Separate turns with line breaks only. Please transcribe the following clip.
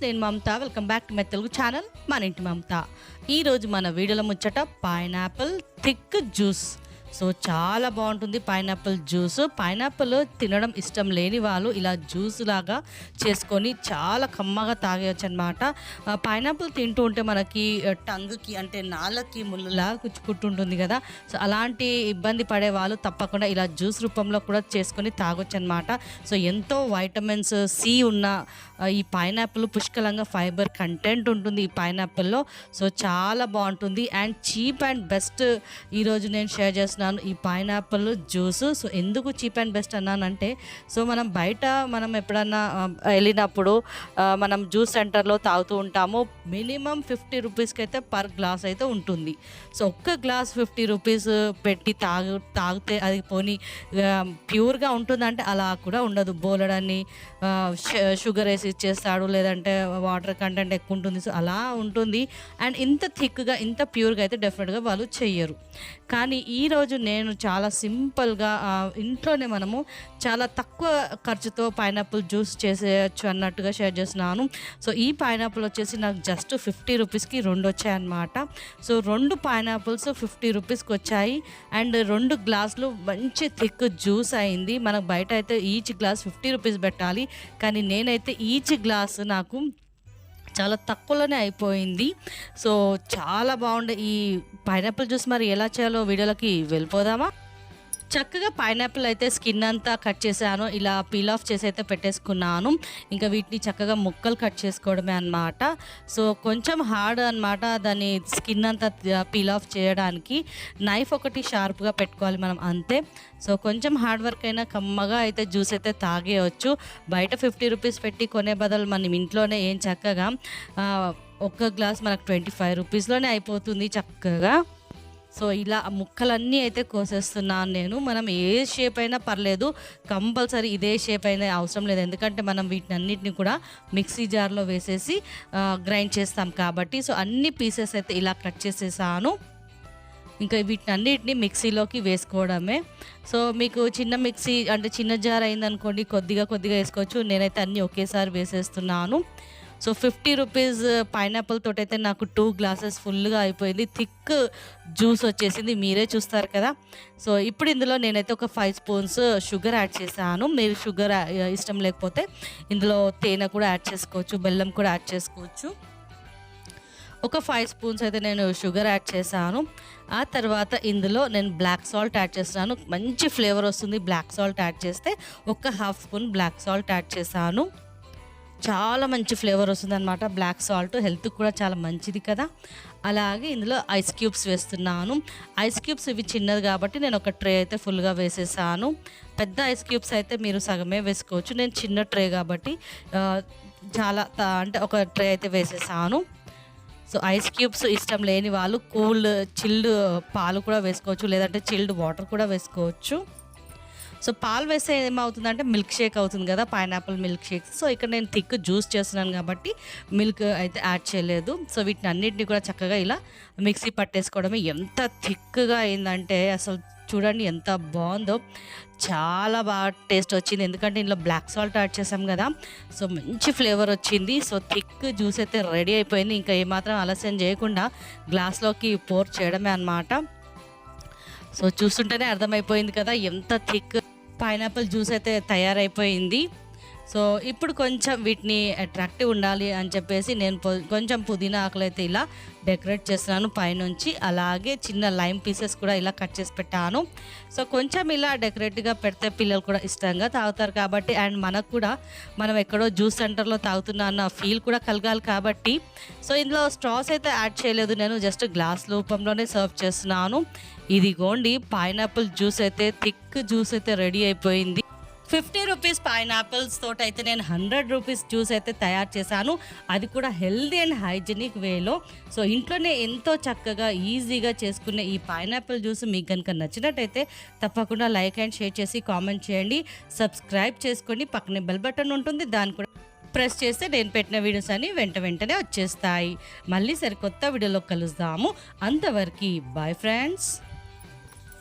నేను Mamata. Welcome back to my Telugu channel. మన ఇంటి మమత. ఈరోజు మన వీడియోలో ముచ్చట పైనాపిల్ థిక్ జ్యూస్. సో చాలా బాగుంటుంది పైనాపిల్ జ్యూస్. పైనాపిల్ తినడం ఇష్టం లేని వాళ్ళు ఇలా జ్యూస్ లాగా చేసుకొని చాలా కమ్మగా తాగేయచ్చు అనమాట పైనాపిల్ తింటూ ఉంటే మనకి టంగ్కి అంటే నాళ్ళకి ముళ్ళులా కుచ్చుకుంటుంటుంది కదా. సో అలాంటి ఇబ్బంది పడే వాళ్ళు తప్పకుండా ఇలా జ్యూస్ రూపంలో కూడా చేసుకొని తాగొచ్చు అనమాట సో ఎంతో వైటమిన్స్ సి ఉన్న ఈ పైనాపిల్ పుష్కలంగా ఫైబర్ కంటెంట్ ఉంటుంది ఈ పైనాపిల్లో. సో చాలా బాగుంటుంది. అండ్ చీప్ అండ్ బెస్ట్ ఈరోజు నేను షేర్ చేస్తున్నాను. ఈ పైనాపిల్ జ్యూస్. సో ఎందుకు చీప్ అండ్ బెస్ట్ అన్నానంటే సో మనం బయట మనం ఎప్పుడన్నా వెళ్ళినప్పుడు మనం జ్యూస్ సెంటర్లో తాగుతూ ఉంటాము. మినిమం ఫిఫ్టీ రూపీస్కి అయితే పర్ గ్లాస్ అయితే ఉంటుంది. సో ఒక్క గ్లాస్ ఫిఫ్టీ రూపీస్ పెట్టి తాగు తాగితే అది పోనీ ప్యూర్గా ఉంటుందంటే అలా కూడా ఉండదు. బోలెడని షుగర్ వేసి ఇచ్చేస్తాడు లేదంటే వాటర్ కంటెంట్ ఎక్కువ ఉంటుంది. సో అలా ఉంటుంది. అండ్ ఇంత థిక్గా ఇంత ప్యూర్గా అయితే డెఫినెట్గా వాళ్ళు చెయ్యరు. కానీ ఈరోజు నేను చాలా సింపుల్గా ఇంట్లోనే మనము చాలా తక్కువ ఖర్చుతో పైనాపిల్ జ్యూస్ చేసేయచ్చు అన్నట్టుగా షేర్ చేస్తున్నాను. సో ఈ పైనాపిల్ వచ్చేసి నాకు జస్ట్ ఫిఫ్టీ రూపీస్కి రెండు వచ్చాయన్నమాట. సో రెండు పైనాపిల్స్ ఫిఫ్టీ రూపీస్కి వచ్చాయి. అండ్ రెండు గ్లాసులు మంచి థిక్ జ్యూస్ అయింది. మనకు బయట అయితే ఈచ్ గ్లాస్ ఫిఫ్టీ రూపీస్ పెట్టాలి. కానీ నేనైతే ఈచ్ గ్లాస్ నాకు చాలా తక్కువలోనే అయిపోయింది. సో చాలా బాగుండే ఈ పైనాపిల్ జ్యూస్ మరి ఎలా చేయాలో వీడియోలోకి వెళ్ళిపోదామా? చక్కగా పైనాపిల్ అయితే స్కిన్ అంతా కట్ చేశాను. ఇలా పీల్ ఆఫ్ చేసి అయితే పెట్టేసుకున్నాను. ఇంకా వీటిని చక్కగా ముక్కలు కట్ చేసుకోవడమే అన్నమాట. సో కొంచెం హార్డ్ అన్నమాట దాని స్కిన్ అంతా పీల్ ఆఫ్ చేయడానికి. నైఫ్ ఒకటి షార్ప్గా పెట్టుకోవాలి మనం అంతే. సో కొంచెం హార్డ్ వర్క్ అయినా కమ్మగా అయితే జ్యూస్ అయితే తాగేయచ్చు. బయట ఫిఫ్టీ రూపీస్ పెట్టి కొనే బదులు మనం ఇంట్లోనే ఏం చక్కగా ఒక్క గ్లాస్ మనకు ట్వంటీ ఫైవ్ రూపీస్లోనే అయిపోతుంది చక్కగా. సో ఇలా ముక్కలన్నీ అయితే కోసేస్తున్నాను నేను. మనం ఏ షేప్ అయినా పర్లేదు కంపల్సరీ ఇదే షేప్ అయినా అవసరం లేదు. ఎందుకంటే మనం వీటిని అన్నిటిని కూడా మిక్సీ జార్లో వేసేసి గ్రైండ్ చేస్తాం కాబట్టి. సో అన్ని పీసెస్ అయితే ఇలా కట్ చేసేసాను. ఇంకా వీటిని అన్నిటిని మిక్సీలోకి వేసుకోవడమే. సో మీకు చిన్న మిక్సీ అంటే చిన్న జార్ అయిందనుకోండి కొద్దిగా కొద్దిగా వేసుకోవచ్చు. నేనైతే అన్నీ ఒకేసారి వేసేస్తున్నాను. So fifty rupees uh, pineapple తోటైతే అయితే నాకు టూ గ్లాసెస్ ఫుల్గా అయిపోయింది. థిక్ జ్యూస్ వచ్చేసింది. మీరే చూస్తారు కదా. సో ఇప్పుడు ఇందులో నేనైతే ఒక ఫైవ్ స్పూన్స్ షుగర్ యాడ్ చేశాను. మీరు షుగర్ uh, ఇష్టం లేకపోతే ఇందులో తేనె కూడా యాడ్ చేసుకోవచ్చు బెల్లం కూడా యాడ్ చేసుకోవచ్చు. ఒక ఫైవ్ స్పూన్స్ అయితే నేను షుగర్ యాడ్ చేశాను. ఆ తర్వాత ఇందులో నేను బ్లాక్ సాల్ట్ యాడ్ చేస్తున్నాను మంచి ఫ్లేవర్ వస్తుంది బ్లాక్ సాల్ట్ యాడ్ చేస్తే. ఒక half spoon black salt add చేశాను. చాలా మంచి ఫ్లేవర్ వస్తుంది అనమాట బ్లాక్ సాల్ట్ హెల్త్ కూడా చాలా మంచిది కదా. అలాగే ఇందులో ఐస్ క్యూబ్స్ వేస్తున్నాను. ఐస్ క్యూబ్స్ ఇవి చిన్నది కాబట్టి నేను ఒక ట్రే అయితే ఫుల్గా వేసేసాను. పెద్ద ఐస్ క్యూబ్స్ అయితే మీరు సగమే వేసుకోవచ్చు. నేను చిన్న ట్రే కాబట్టి చాలా అంటే ఒక ట్రే అయితే వేసేసాను. సో ఐస్ క్యూబ్స్ ఇష్టం లేని వాళ్ళు కూల్ చిల్డ్ పాలు కూడా వేసుకోవచ్చు. లేదంటే చిల్డ్ వాటర్ కూడా వేసుకోవచ్చు. సో పాలు వేస్తే ఏమవుతుందంటే మిల్క్ షేక్ అవుతుంది కదా పైనాపిల్ మిల్క్ షేక్ సో ఇక్కడ నేను థిక్ జ్యూస్ చేస్తున్నాను కాబట్టి మిల్క్ అయితే యాడ్ చేయలేదు. సో వీటిని అన్నిటిని కూడా చక్కగా ఇలా మిక్సీ పట్టేసుకోవడమే. ఎంత థిక్గా అయిందంటే అసలు చూడండి ఎంత బాగుందో. చాలా బాగా టేస్ట్ వచ్చింది. ఎందుకంటే ఇందులో బ్లాక్ సాల్ట్ యాడ్ చేసాం కదా. సో మంచి ఫ్లేవర్ వచ్చింది. సో థిక్ జ్యూస్ అయితే రెడీ అయిపోయింది. ఇంకా ఏమాత్రం ఆలస్యం చేయకుండా గ్లాస్లోకి పోర్ చేయడమే అన్నమాట. సో చూస్తుంటేనే అర్థమైపోయింది కదా ఎంత థిక్ పైనాపిల్ జ్యూస్ అయితే తయారైపోయింది. సో ఇప్పుడు కొంచెం వీటిని అట్రాక్టివ్ ఉండాలి అని చెప్పేసి నేను పొ- కొంచెం పుదీనా ఆకులు అయితే ఇలా డెకరేట్ చేస్తున్నాను పైనుంచి. అలాగే చిన్న లైమ్ పీసెస్ కూడా ఇలా కట్ చేసి పెట్టాను. సో కొంచెం ఇలా డెకరేట్గా పెడితే పిల్లలు కూడా ఇష్టంగా తాగుతారు కాబట్టి అండ్ మనకు కూడా మనం ఎక్కడో జ్యూస్ సెంటర్లో తాగుతున్నా అన్న ఫీల్ కూడా కలగాలి కాబట్టి. సో ఇందులో స్ట్రాస్ అయితే యాడ్ చేయలేదు. నేను జస్ట్ గ్లాస్ రూపంలోనే సర్వ్ చేస్తున్నాను. ఇదిగోండి పైనాపిల్ జ్యూస్ అయితే థిక్ జ్యూస్ అయితే రెడీ అయిపోయింది. ఫిఫ్టీ రూపీస్ పైనాపిల్స్ తోటి అయితే నేను హండ్రెడ్ రూపీస్ జ్యూస్ అయితే తయారు చేశాను. అది కూడా హెల్దీ అండ్ హైజీనిక్ వేలో. సో ఇంట్లోనే ఎంతో చక్కగా ఈజీగా చేసుకునే ఈ పైనాపిల్ జ్యూస్ మీకు కనుక నచ్చినట్టయితే తప్పకుండా లైక్ అండ్ షేర్ చేసి కామెంట్ చేయండి. సబ్స్క్రైబ్ చేసుకోండి. పక్కనే బెల్ బటన్ ఉంటుంది. దాన్ని కూడా ప్రెస్ చేస్తే నేను పెట్టిన వీడియోస్ అన్ని వెంట వెంటనే వచ్చేస్తాయి. మళ్ళీ సరికొత్త వీడియోలో కలుద్దాము. అంతవరకు బాయ్ ఫ్రెండ్స్.